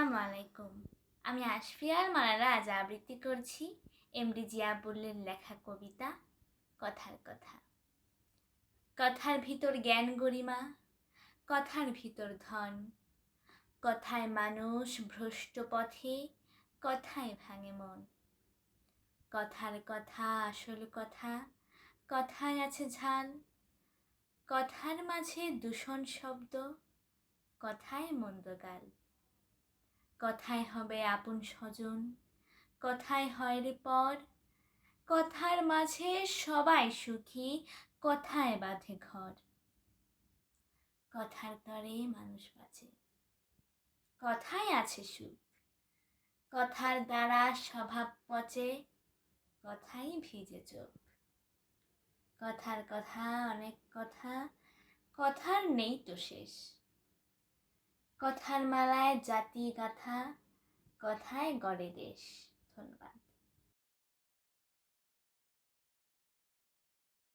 আসসালামু আলাইকুম। আমি আশফিয়ার মালারা আজ আবৃত্তি করছি এমডি জিয়াবুল্লের লেখা কবিতা, কথার কথা। কথার ভিতর জ্ঞান গরিমা, কথার ভিতর ধন। কথায় মানুষ ভ্রষ্ট পথে, কথায় ভাঙে মন। কথার কথা আসল কথা, কথায় আছে ঝাল। কথার মাঝে দূষণ শব্দ, কথায় মন্দগাল কথায় হবে আপন স্বজন, কথায় হয় রে পর কথার মাঝে সবাই সুখী, কথায় বাঁধে ঘর। কথার তরে মানুষ বাঁচে, কথায় আছে সুখ। কথার দ্বারা স্বভাব পচে, কথাই ভিজে চোখ। কথার কথা অনেক কথা, কথার নেই তো শেষ। কথার মালায় জাতি গাথা কথায় গড়ে দেশ। ধন্যবাদ।